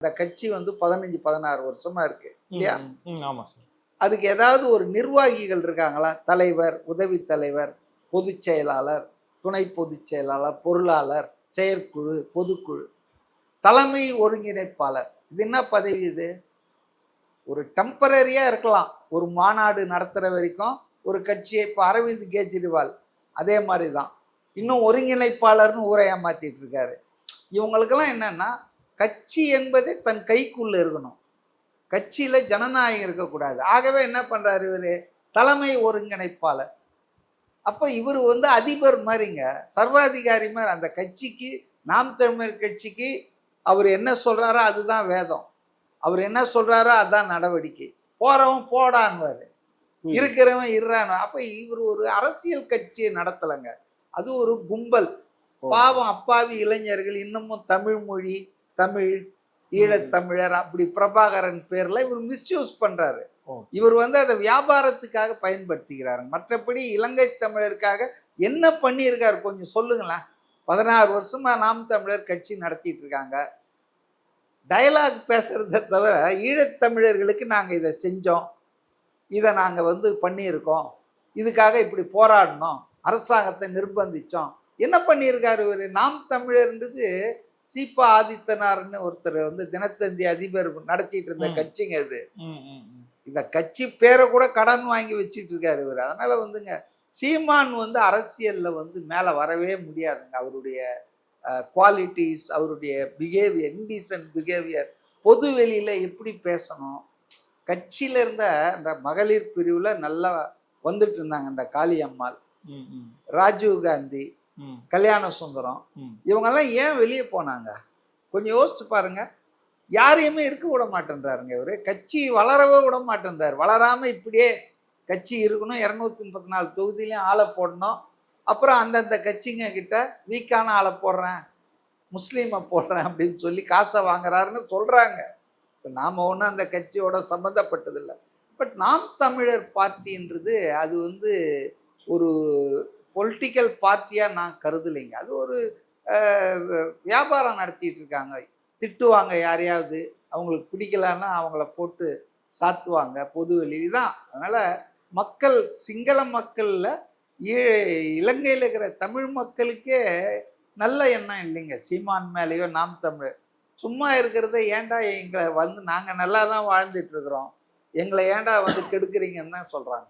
இந்த கட்சி வந்து பதினஞ்சு பதினாறு வருஷமா இருக்கு இல்லையா? ஆமா சார். அதுக்கு ஏதாவது ஒரு நிர்வாகிகள் இருக்காங்களா? தலைவர் உதவி தலைவர் பொதுச் செயலாளர் துணை பொதுச் செயலாளர் பொருளாளர் செயற்குழு பொதுக்குழு தலைமை ஒருங்கிணைப்பாளர். இது என்ன பதவி இது? ஒரு டெம்பரரியா இருக்கலாம். ஒரு மாநாடு நடத்துற வரைக்கும் ஒரு கட்சியை இப்போ அரவிந்த் கெஜ்ரிவால் அதே மாதிரி தான் இன்னும் ஒருங்கிணைப்பாளர்னு ஊரை ஏமாத்திட்டு இருக்காரு. இவங்களுக்கெல்லாம் என்னன்னா கட்சி என்பதே தன் கைக்குள்ள இருக்கணும். கட்சியில ஜனநாயகம் இருக்கக்கூடாது. ஆகவே என்ன பண்றாரு இவரு? தலைமை ஒருங்கிணைப்பாளர். அப்போ இவர் வந்து அதிபர் மாதிரிங்க. சர்வாதிகாரி மாதிரி. அந்த கட்சிக்கு நாம் தமிழர் கட்சிக்கு அவர் என்ன சொல்றாரோ அதுதான் வேதம். அவர் என்ன சொல்றாரோ அதுதான் நடவடிக்கை. போறவன் போடான்வாரு. இருக்கிறவன் இருறான் அப்ப இவர் ஒரு அரசியல் கட்சியை நடத்தலைங்க. அது ஒரு கும்பல். பாவம் அப்பாவி இளைஞர்கள் இன்னமும் தமிழ் மொழி தமிழ் ஈழத்தமிழர் அப்படி பிரபாகரன் பேர்ல இவர் மிஸ்யூஸ் பண்றாரு. இவர் வந்து அதை வியாபாரத்துக்காக பயன்படுத்திக்கிறாரு மற்றபடி இலங்கை தமிழருக்காக என்ன பண்ணியிருக்காரு கொஞ்சம் சொல்லுங்களேன். பதினாறு வருஷமா நாம் தமிழர் கட்சி நடத்திட்டு இருக்காங்க. டயலாக் பேசுறதை தவிர ஈழத்தமிழர்களுக்கு நாங்கள் இதை செஞ்சோம். இதை நாங்கள் வந்து பண்ணியிருக்கோம். இதுக்காக இப்படி போராடினோம். அரசாங்கத்தை நிர்பந்திச்சோம். என்ன பண்ணியிருக்காரு இவர்? நாம் தமிழர்ன்றது சீபா ஆதித்தனார்னு ஒருத்தர் வந்து தினத்தந்தி அதிபர் நடத்திட்டு இருந்த. கட்சிங்க ம். இந்த கட்சி பேரை கூட கடன் வாங்கி வச்சிட்டு இருக்காரு இவர். அதனால வந்துங்க சீமான் வந்து அரசியல்ல வந்து மேல வரவே முடியாதுங்க. அவருடைய குவாலிட்டிஸ் அவருடைய பிஹேவியர் இன்டீசன்ட் பிஹேவியர் பொது வெளியில எப்படி பேசணும்? கட்சியில இருந்த அந்த மகளிர் பிரிவுல நல்லா வந்துட்டு இருந்தாங்க இந்த காளியம்மாள் ராஜீவ் காந்தி கல்யாண சுந்தரம். இவங்கெல்லாம் ஏன் வெளியே போனாங்க? கொஞ்சம் யோசிச்சு பாருங்க. யாரையுமே இருக்க விட மாட்டேன்றாருங்க இவரு. கட்சி வளரவே விட மாட்டேன்றாரு. வளராம இப்படியே கட்சி இருக்கணும். இரநூத்தி முப்பத்தி நாலு தொகுதியிலையும் ஆளை போடணும். அப்புறம் அந்தந்த கட்சிங்க கிட்ட வீக்கான ஆளை போடுறேன் முஸ்லீமை போடுறேன் அப்படின்னு சொல்லி காசை வாங்குறாருன்னு சொல்றாங்க. இப்போ நாம ஒன்றும் அந்த கட்சியோட சம்மந்தப்பட்டதில்லை பட் நாம் தமிழர் பார்ட்டின்றது அது வந்து ஒரு பொலிட்டிக்கல் பார்ட்டியாக நான் கருதலைங்க. அது ஒரு வியாபாரம் நடத்திட்டு இருக்காங்க திட்டுவாங்க யாரையாவது. அவங்களுக்கு பிடிக்கலன்னா அவங்கள போட்டு சாத்துவாங்க. பொது வெளி தான். அதனால் மக்கள் சிங்கள மக்களில் இலங்கையில் இருக்கிற தமிழ் மக்களுக்கே நல்ல எண்ணம் இல்லைங்க. சீமான் மேலேயோ நாம் தமிழ். சும்மா இருக்கிறத ஏன்டா எங்களை வந்து நாங்கள் நல்லா தான் வாழ்ந்துட்டு இருக்கிறோம். எங்களை ஏன்டா வந்து கெடுக்குறீங்கன்னு தான் சொல்கிறாங்க